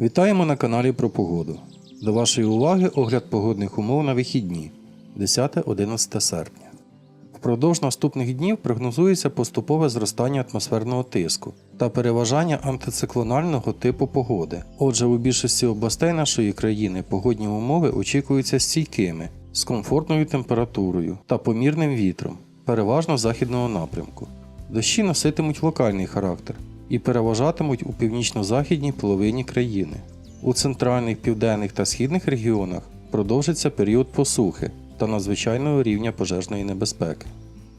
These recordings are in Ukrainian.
Вітаємо на каналі про погоду. До вашої уваги огляд погодних умов на вихідні 10-11 серпня. Впродовж наступних днів прогнозується поступове зростання атмосферного тиску та переважання антициклонального типу погоди. Отже, у більшості областей нашої країни погодні умови очікуються стійкими, з комфортною температурою та помірним вітром, переважно західного напрямку. Дощі носитимуть локальний характер і переважатимуть у північно-західній половині країни. У центральних, південних та східних регіонах продовжиться період посухи та надзвичайного рівня пожежної небезпеки.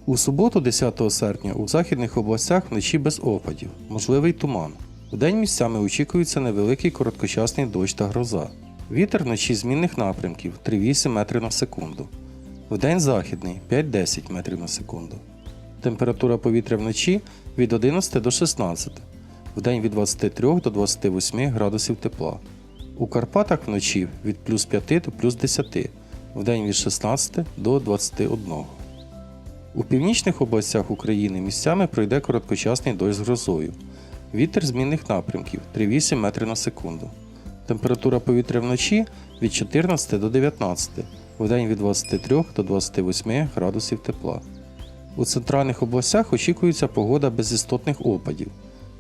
У суботу, 10 серпня, у західних областях вночі без опадів, можливий туман. Вдень місцями очікується невеликий короткочасний дощ та гроза. Вітер вночі змінних напрямків 3,8 метри на секунду. Вдень західний 5-10 метрів на секунду. Температура повітря вночі від 11 до 16, вдень від 23 до 28 градусів тепла. У Карпатах вночі від плюс 5 до плюс 10, вдень від 16 до 21. У північних областях України місцями пройде короткочасний дощ з грозою. Вітер змінних напрямків 3,8 метри на секунду. Температура повітря вночі від 14 до 19, вдень від 23 до 28 градусів тепла. У центральних областях очікується погода без істотних опадів.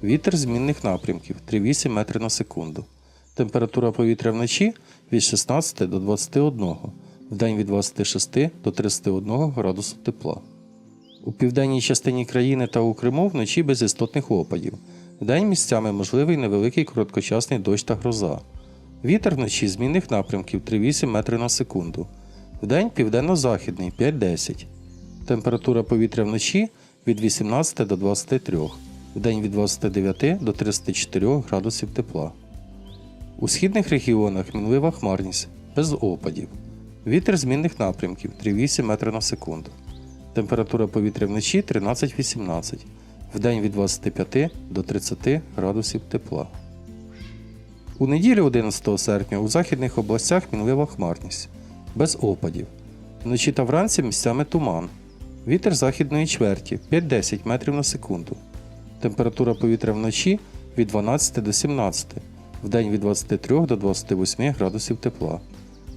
Вітер змінних напрямків 3,8 метри на секунду. Температура повітря вночі від 16 до 21, вдень від 26 до 31 градусу тепла. У південній частині країни та у Криму вночі без істотних опадів. Вдень місцями можливий невеликий короткочасний дощ та гроза. Вітер вночі змінних напрямків 3,8 метри на секунду. Вдень південно-західний 5-10. Температура повітря вночі від 18 до 23, вдень від 29 до 34 градусів тепла. У східних регіонах мінлива хмарність без опадів. Вітер змінних напрямків 3,8 метри на секунду. Температура повітря вночі 13-18, вдень від 25 до 30 градусів тепла. У неділю 11 серпня у західних областях мінлива хмарність без опадів. Вночі та вранці місцями туман. Вітер західної чверті 5-10 метрів на секунду. Температура повітря вночі від 12 до 17, вдень від 23 до 28 градусів тепла.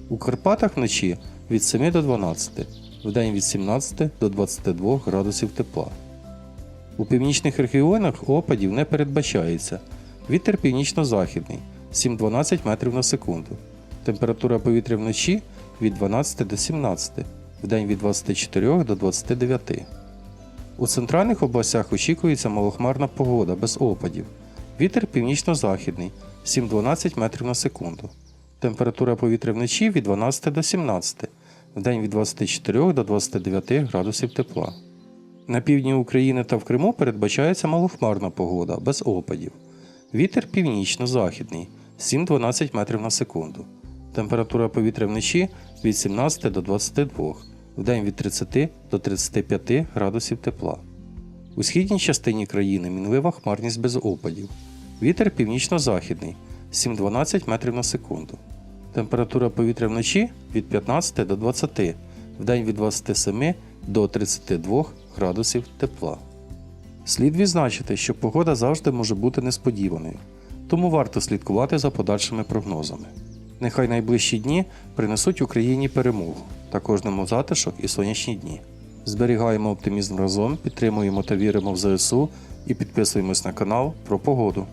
У Карпатах вночі від 7 до 12, вдень від 17 до 22 градусів тепла. У північних регіонах опадів не передбачається. Вітер північно-західний 7-12 метрів на секунду. Температура повітря вночі від 12 до 17, вдень від 24 до 29. У центральних областях очікується малохмарна погода без опадів. Вітер північно-західний 7-12 метрів на секунду. Температура повітря вночі від 12 до 17, вдень від 24 до 29 градусів тепла. На півдні України та в Криму передбачається малохмарна погода без опадів. Вітер північно-західний 7-12 метрів на секунду. Температура повітря вночі від 17 до 22, вдень від 30 до 35 градусів тепла. У східній частині країни мінлива хмарність без опадів. Вітер північно-західний 7-12 метрів на секунду. Температура повітря вночі від 15 до 20, вдень від 27 до 32 градусів тепла. Слід відзначити, що погода завжди може бути несподіваною, тому варто слідкувати за подальшими прогнозами. Нехай найближчі дні принесуть Україні перемогу та кожному затишок і сонячні дні. Зберігаємо оптимізм разом, підтримуємо та віримо в ЗСУ і підписуємось на канал про погоду.